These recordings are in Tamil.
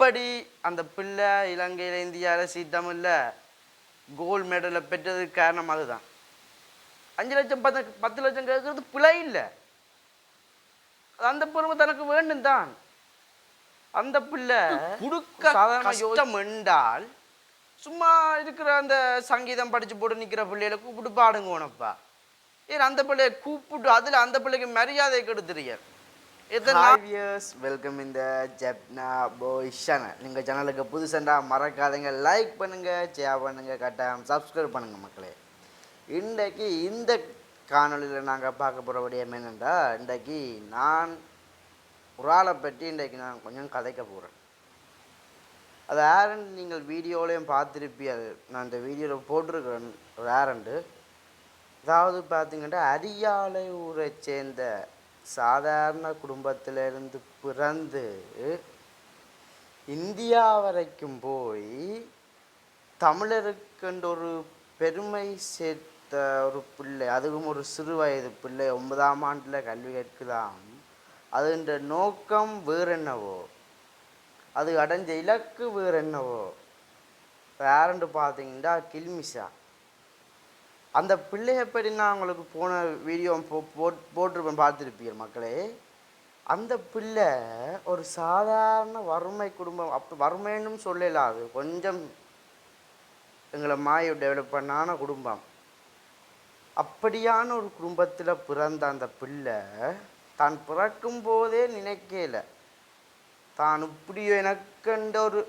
எப்படி அந்த பிள்ளை இலங்கையில் இந்தியாவில் சீட்டமில்ல கோல்டு மெடலை பெற்றதுக்கு காரணம் அதுதான். அஞ்சு லட்சம் பத்து பத்து லட்சம் கேட்கறது பிழை இல்லை. அந்த பொறுமை தனக்கு வேண்டும் தான். அந்த பிள்ளை குடுக்க கஷ்டம் என்றால் சும்மா இருக்கிற அந்த சங்கீதம் படிச்சு போட்டு நிக்கிற பிள்ளைகளை கூப்பிட்டு பாடுங்க உனப்பா. ஏன் அந்த பிள்ளைய கூப்பிட்டு அதுல அந்த பிள்ளைக்கு மரியாதை கெடுத்துறீங்க? வியர்ஸ் வெல்கம் இந்த ஜப்னா போய் சேனல் நீங்கள் சேனலுக்கு புதுசண்டா மறக்காதீங்க. லைக் பண்ணுங்க ஷேர் பண்ணுங்க கட்டாயம் சப்ஸ்கிரைப் பண்ணுங்க மக்களே. இன்றைக்கு இந்த காணொளியில் நாங்கள் பார்க்க போகிற விடயம் என்னென்றா இன்றைக்கு நான் ஒரு ஆளை பற்றி இன்றைக்கு நான் கொஞ்சம் கதைக்க போகிறேன் அது யாருன்னு நீங்கள் வீடியோலையும் பார்த்துருப்பீர்கள். நான் இந்த வீடியோவில் போட்டிருக்கிறேன் ஒரு யாருண்டு அதாவது பார்த்தீங்கன்னா அரியாலை ஊரை சேர்ந்த சாதாரண குடும்பத்திலிருந்து பிறந்து இந்தியா வரைக்கும் போய் தமிழருக்கென்ற ஒரு பெருமை சேர்த்த ஒரு பிள்ளை அதுவும் ஒரு சிறு வயது பிள்ளை ஒன்பதாம் ஆண்டில் கல்வி கற்குதாம். அதுன்ற நோக்கம் வேறு என்னவோ அது அடைஞ்ச இலக்கு வேறென்னவோ? யாருன்னு பார்த்தீங்கன்னா கில்மிஷா. அந்த பிள்ளையை பற்றி நான் உங்களுக்கு போன வீடியோ போ போட் போட்டிருப்பேன் பார்த்துருப்பீர் மக்களே. அந்த பிள்ளை ஒரு சாதாரண வறுமை குடும்பம் அப்போ வறுமைன்னு சொல்லலாம் அது. கொஞ்சம் எங்களை மாய டெவலப்பண்ணான குடும்பம். அப்படியான ஒரு குடும்பத்தில் பிறந்த அந்த பிள்ளை தான் பிறக்கும் போதே நினைக்கல. தான் இப்படி எனக்கென்ற ஒரு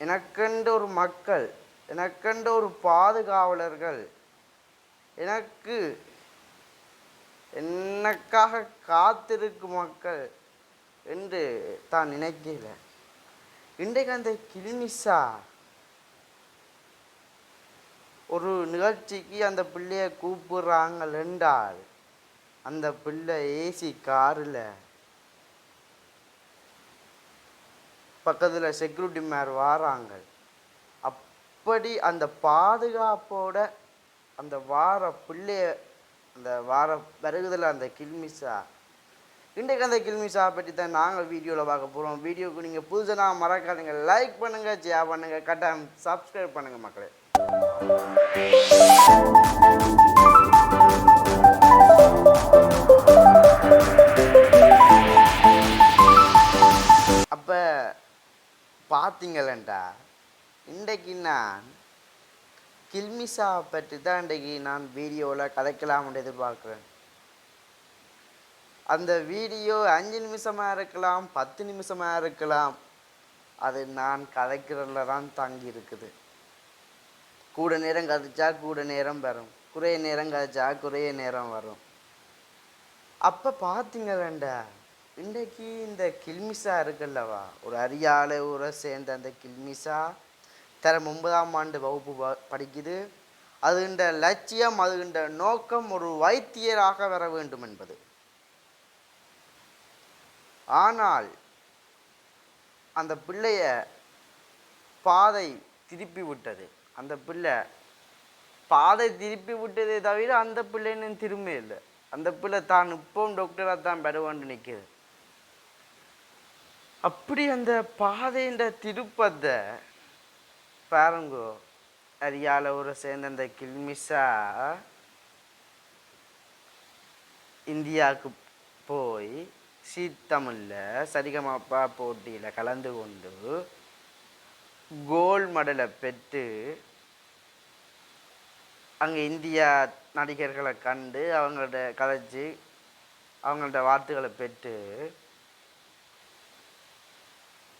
எனக்கென்ற ஒரு மக்கள் எனக்கென்ற ஒரு பாதுகாவலர்கள் எனக்கு எனக்காக காத்திருக்கும் மக்கள் என்று தான் நினைக்கல. இன்றைக்கு அந்த கிளினிஷா ஒரு நிகழ்ச்சிக்கு அந்த பிள்ளையை கூப்பிடுறாங்க என்றால் அந்த பிள்ளை ஏசி காரில் பக்கத்தில் செக்யூரிட்டி மேர் வாராங்கள். அப்படி அந்த பாதுகாப்போட அந்த வார பிள்ளைய அந்த வார பிறகுதில் அந்த கில்மிஷா இன்றைக்கு அந்த கில்மிஷா பற்றி தான் நாங்கள் வீடியோவில் பார்க்க போகிறோம் வீடியோவுக்கு நீங்கள் புதுசாக மறக்காதுங்க. லைக் பண்ணுங்கள் ஷேர் பண்ணுங்கள் கட்டாயம் சப்ஸ்கிரைப் பண்ணுங்கள் மக்களே. அப்போ பார்த்தீங்களேண்டா இன்றைக்கு நான் கில்மிஷா பற்றி தான் இன்றைக்கு நான் வீடியோவில் கதைக்கலாம்னு எதிர்பார்க்குறேன். அந்த வீடியோ அஞ்சு நிமிஷமாக இருக்கலாம் பத்து நிமிஷமாக இருக்கலாம். அது நான் கதைக்கிறதுல தான் தங்கி இருக்குது. கூட நேரம் கதைச்சா கூட நேரம் வரும். குறைய நேரம் கதைச்சா குறைய நேரம் வரும். அப்போ பார்த்தீங்களேண்டா இன்றைக்கு இந்த கில்மிஷா இருக்குல்லவா? ஒரு அரியாலை ஊரை சேர்ந்த அந்த கில்மிஷா தரம் ஒன்பதாம் ஆண்டு வகுப்பு ப- படிக்குது. அதுகின்ற லட்சியம் அதுகின்ற நோக்கம் ஒரு வைத்தியராக வர வேண்டும் என்பது. ஆனால் அந்த பிள்ளைய பாதை திருப்பி விட்டது. அந்த பிள்ளை பாதை திருப்பி விட்டதே தவிர அந்த பிள்ளைன்னு திரும்ப இல்லை. அந்த பிள்ளை தான் இப்போவும் டாக்டராக தான் பெறுவான்னு நிற்கிது அப்படி அந்த பாதைன்ற திருப்பத்தை பாருங்கோ. அரியால ஊரை சேர்ந்த அந்த கில்மிஷா இந்தியாவுக்கு போய் சீத்தமிழில் சரிகமாப்பா போட்டியில் கலந்து கொண்டு கோல்ட் மெடலை பெற்று அங்கே இந்தியா நடிகர்களை கண்டு அவங்கள்ட கலைச்சி அவங்கள்ட்ட வார்த்தைகளை பெற்று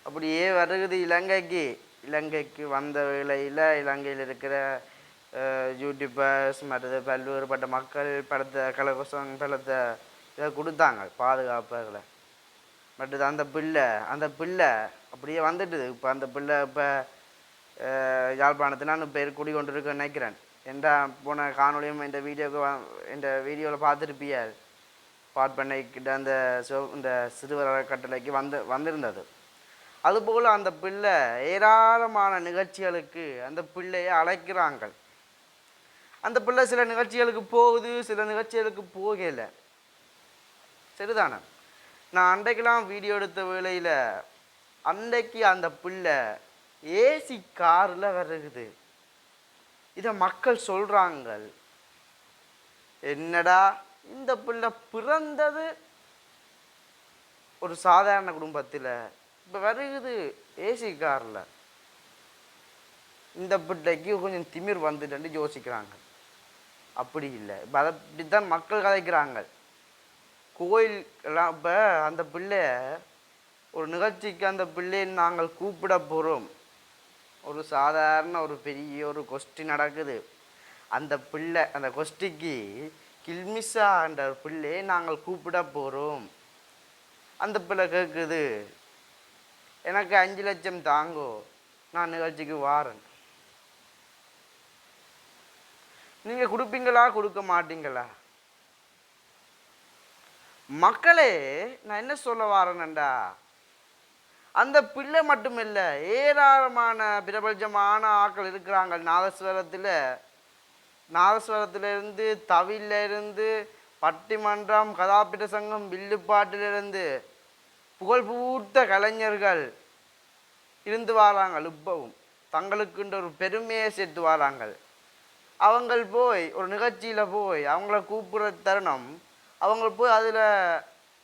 அப்படியே வருகுது இலங்கைக்கு. இலங்கைக்கு வந்த வேளையில் இலங்கையில் இருக்கிற யூடியூபர்ஸ் மற்றது பல்வேறுபட்ட மக்கள் படத்தை கலகோசம் படத்தை இதை கொடுத்தாங்க பாதுகாப்புகளை பட் அந்த பிள்ளை அந்த பிள்ளை அப்படியே வந்துட்டுது. இப்போ அந்த பிள்ளை இப்போ யாழ்ப்பாணத்தில் நான் பேர் குடிக்கொண்டிருக்கேன்னு நினைக்கிறேன். என்ற போன காணொலியும் இந்த வீடியோக்கு இந்த வீடியோவில் பார்த்துருப்பியார் பாட் பண்ணைக்கிட்ட அந்த சோ இந்த சிறுவர் அறக்கட்டளைக்கு வந்து வந்திருந்தது. அதுபோல் அந்த பிள்ளை ஏராளமான நிகழ்ச்சிகளுக்கு அந்த பிள்ளையை அழைக்கிறாங்க அந்த பிள்ளை சில நிகழ்ச்சிகளுக்கு போகுது சில நிகழ்ச்சிகளுக்கு போகலை. சரிதானே? நான் அன்றைக்கெல்லாம் வீடியோ எடுத்த வேளையில் அன்றைக்கு அந்த பிள்ளை ஏசி காரில் வருகுது. இதை மக்கள் சொல்கிறாங்க என்னடா இந்த பிள்ளை பிறந்தது? ஒரு சாதாரண குடும்பத்தில் இப்போ வருகுது ஏசி காரில். இந்த பிள்ளைக்கு கொஞ்சம் திமிர் வந்துட்டு யோசிக்கிறாங்க. அப்படி இல்லை. இப்போ அதை இப்படி தான் மக்கள் கதைக்கிறாங்க. கோயில் எல்லாம் இப்போ அந்த பிள்ளைய ஒரு நிகழ்ச்சிக்கு அந்த பிள்ளையை நாங்கள் கூப்பிட போகிறோம் ஒரு சாதாரண ஒரு பெரிய ஒரு கொஸ்டி நடக்குது. அந்த பிள்ளை அந்த கொஸ்டிக்கு கில்மிஸா என்ற பிள்ளையை நாங்கள் கூப்பிட போகிறோம் அந்த பிள்ளை கேட்குது எனக்கு அஞ்சு லட்சம் தாங்கோ. நான் நிகழ்ச்சிக்கு வாரேன். நீங்கள் கொடுப்பீங்களா கொடுக்க மாட்டீங்களா? மக்களே நான் என்ன சொல்ல வரேன்டா அந்த பிள்ளை மட்டும் இல்லை ஏராளமான பிரபஞ்சமான ஆட்கள் இருக்கிறாங்க. நாதஸ்வரத்தில் நாதஸ்வரத்திலிருந்து தவிலிருந்து பட்டிமன்றம் கதாபிட சங்கம் வில்லுப்பாட்டிலிருந்து. புகழ்பூர்த்த கலைஞர்கள் இருந்து வாராங்கள் இப்பவும் தங்களுக்குன்ற ஒரு பெருமையை சேர்த்து வாராங்கள் அவங்கள் போய் ஒரு நிகழ்ச்சியில் போய் அவங்கள கூப்பிடுற தருணம் அவங்க போய் அதில்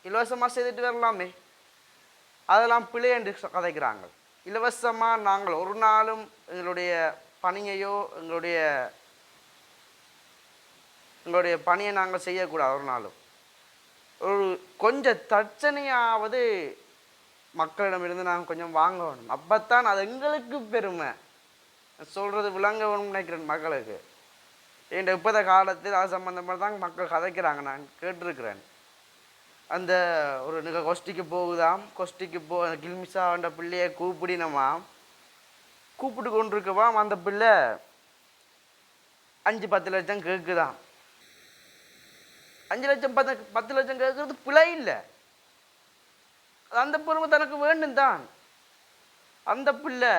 இலவசமாக செய்துட்டு வரலாமே. அதெல்லாம் பிழை என்று கதைக்கிறாங்க. இலவசமாக நாங்கள் ஒரு நாளும் எங்களுடைய பணியையோ எங்களுடைய எங்களுடைய பணியை நாங்கள் செய்யக்கூடாது ஒரு நாளும். ஒரு கொஞ்சம் தச்சனையாவது மக்களிடமிருந்து நாங்கள் கொஞ்சம் வாங்க வேணும் அப்போத்தான் அது எங்களுக்கு பெருமை. சொல்கிறது விளங்க வேணும்னு நினைக்கிறேன் மக்களுக்கு. என்கிட்ட இப்போத காலத்தில் அது சம்மந்தமாக தான் மக்கள் கதைக்கிறாங்க. நான் கேட்டிருக்கிறேன். அந்த ஒரு நிக கொஸ்டிக்கு போகுதாம். கொஸ்டிக்கு போ வந்த பிள்ளையை கூப்பிடினமாம் கூப்பிட்டு கொண்டிருக்கவாம் அந்த பிள்ளை. அஞ்சு பத்து லட்சம் கேட்குதாம். அஞ்சு லட்சம் பத்து பத்து லட்சம் கேட்கறது பிழை இல்லை. அந்த பொறுமை தனக்கு வேண்டும் தான். அந்த பிள்ளை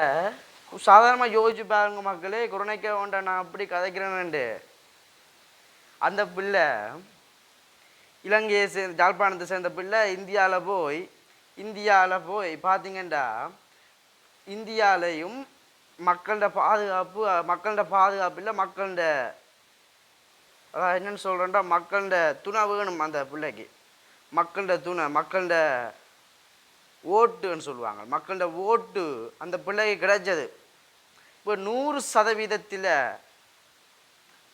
சாதாரணமாக யோசிச்சு பாருங்க மக்களே குருணைக்க வேண்டாம் நான் அப்படி கதைக்கிறேன்ண்டு அந்த பிள்ளை இலங்கையை சேர்ந்த ஜாழ்ப்பாணத்தை சேர்ந்த பிள்ளை இந்தியாவில் போய் இந்தியாவில் போய் பார்த்தீங்கன்னா இந்தியாலையும் மக்களோட பாதுகாப்பு மக்களோட பாதுகாப்பு இல்லை மக்களோட அதான் என்னன்னு சொல்கிறேன்டா மக்களோட துணை வேணும் அந்த பிள்ளைக்கு. மக்கள்கிட்ட துணை மக்கள்கிட்ட ஓட்டுன்னு சொல்லுவாங்க. மக்கள்கிட்ட ஓட்டு அந்த பிள்ளைக்கு கிடைச்சது. இப்போ நூறு சதவீதத்தில்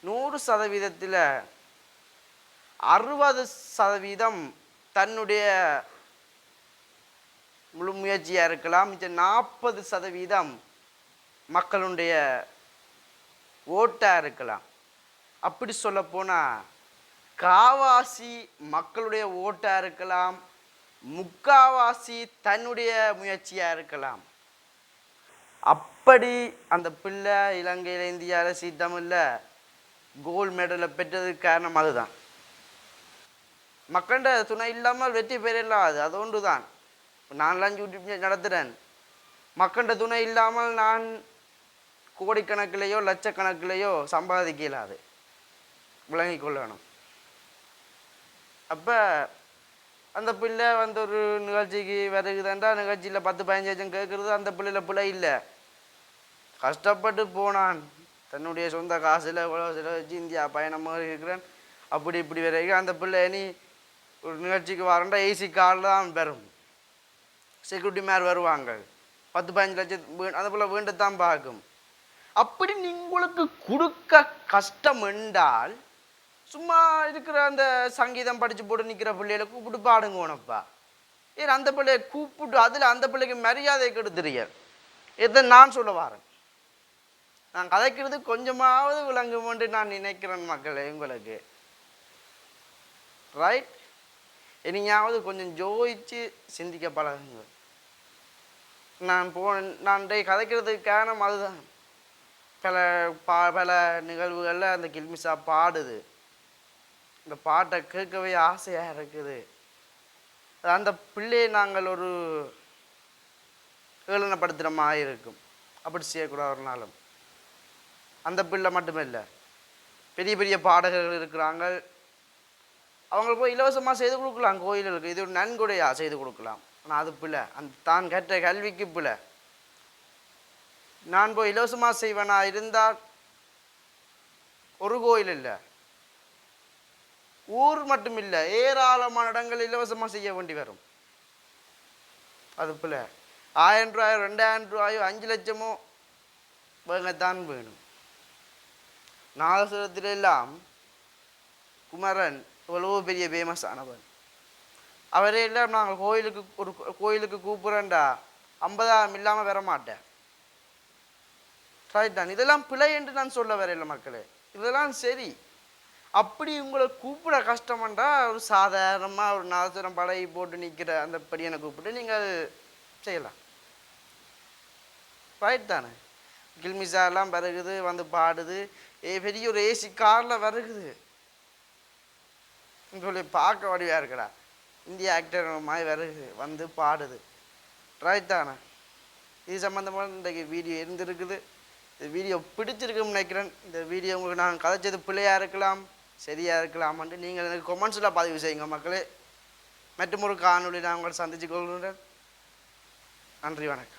நூறு சதவீதத்தில் அறுபது சதவீதம் தன்னுடைய முழு முயற்சியாக இருக்கலாம். மிச்சம் நாற்பது சதவீதம் மக்களுடைய ஓட்டாக இருக்கலாம். அப்படி சொல்ல போனால் காவாசி மக்களுடைய ஓட்டாக இருக்கலாம் முக்காவாசி தன்னுடைய முயற்சியாக இருக்கலாம். அப்படி அந்த பிள்ளை இலங்கையில் இந்தியாவில் சீத்தமில்ல கோல்டு மெடலை பெற்றதுக்கு காரணம் அதுதான். மக்கள்கிட்ட துணை இல்லாமல் வெற்றி பெறலாம் அது அது ஒன்று தான் நான்லாம் யூடியூப் நடத்துகிறேன் மக்கள்கிட்ட துணை இல்லாமல் நான் கோடிக்கணக்கிலேயோ லட்சக்கணக்கிலேயோ சம்பாதிக்கலாது விளங்கி கொள்ளணும் அப்போ அந்த பிள்ளை வந்து ஒரு நிகழ்ச்சிக்கு வருகுதுண்டா நிகழ்ச்சியில் பத்து பதினஞ்சு லட்சம் கேட்குறது அந்த பிள்ளையில் பிள்ளை இல்லை. கஷ்டப்பட்டு போனான். தன்னுடைய சொந்த காசில் இவ்வளோ சில வச்சு இந்தியா பயணமாக இருக்கிறேன். அப்படி இப்படி வரைக்கும் அந்த பிள்ளை இனி ஒரு நிகழ்ச்சிக்கு வரண்டா ஏசி காரில் தான் பெறும் செக்யூரிட்டி மேர் வருவாங்க. பத்து பதினஞ்சு லட்சம் அந்த பிள்ளை வீண்டு தான் பார்க்கும். அப்படி உங்களுக்கு கொடுக்க கஷ்டம் என்றால் சும்மா இருக்கிற அந்த சங்கீதம் படித்து போட்டு நிற்கிற பிள்ளைகளை கூப்பிட்டு பாடுங்க உனப்பா. ஏன் அந்த பிள்ளையை கூப்பிட்டு அதில் அந்த பிள்ளைக்கு மரியாதை கெடுத்துறீங்க இதை நான் சொல்ல வரேன். நான் கதைக்கிறது கொஞ்சமாவது விளங்குமென்று நான் நினைக்கிறேன் மக்களே உங்களுக்கு. ரைட் இனியாவது கொஞ்சம் ஜோதிச்சு சிந்திக்க பழகுங்க. நான் போ நான் டேய் கதைக்கிறதுக்கு காரணம் அதுதான். பல பா பல நிகழ்வுகளில் அந்த கில்மிசா பாடுது. இந்த பாட்டை கேட்கவே ஆசையாக இருக்குது. அது அந்த பிள்ளையை நாங்கள் ஒரு ஏளனப்படுத்துகிற மாதிரி இருக்கும். அப்படி செய்யக்கூடாது ஒரு நாளும். அந்த பிள்ளை மட்டுமே இல்லை பெரிய பெரிய பாடகர்கள் இருக்கிறாங்க. அவங்களுக்கு போய் இலவசமாக செய்து கொடுக்கலாம் கோயில்களுக்கு. இது ஒரு நன்கொடையாக செய்து கொடுக்கலாம். ஆனால் அது பிள்ளை. அந்த தான் கற்ற கல்விக்கு பிள்ளை. நான் போய் இலவசமாக செய்வேனா இருந்தால் ஒரு கோயில் இல்லை. ஊர் மட்டும் இல்லை ஏராளமான இடங்கள் இலவசமாக செய்ய வேண்டி வரும். அது பிள்ளை ஆயிரம் ரூபாயோ ரெண்டாயிரம் ரூபாயோ அஞ்சு லட்சமோ தான் வேணும். நாதசுரத்திலெல்லாம் குமரன் எவ்வளவோ பெரிய ஃபேமஸ் ஆனவன். அவரே எல்லாம் நாங்கள் கோயிலுக்கு ஒரு கோயிலுக்கு கூப்பிட்றேன்டா ஐம்பதாயிரம் இல்லாமல் வர மாட்டேன் ரைட் தான்? இதெல்லாம் பிழை என்று நான் சொல்ல வரையில மக்களே இதெல்லாம் சரி. அப்படி உங்களை கூப்பிட கஷ்டம்ன்றா ஒரு சாதாரணமாக ஒரு நாதசுரம் படகை போட்டு நிற்கிற அந்த படியனை கூப்பிட்டு நீங்கள் செய்யலாம். ரைட் தானே? கில்மிசா எல்லாம் வருகுது வந்து பாடுது. ஏ பெரிய ஒரு ஏசி காரில் வருகுது. சொல்லி பார்க்க வடிவாக இருக்கடா. இந்திய ஆக்டர் மாதிரி வருகுது வந்து பாடுது. ரைட் தானே? இது சம்மந்தமாக இன்றைக்கு வீடியோ இருந்திருக்குது. இந்த வீடியோ பிடிச்சிருக்குன்னு நினைக்கிறேன். இந்த வீடியோ உங்களுக்கு நான் கதைச்சது பிள்ளையாக இருக்கலாம். சரியாக இருக்கலாமான்ட்டு நீங்கள் எனக்கு கொமெண்ட்ஸில் பதிவு செய்யுங்க மக்களே. மற்றும் ஒரு நான் உங்களை சந்திச்சு கொள்கிறேன். நன்றி வணக்கம்.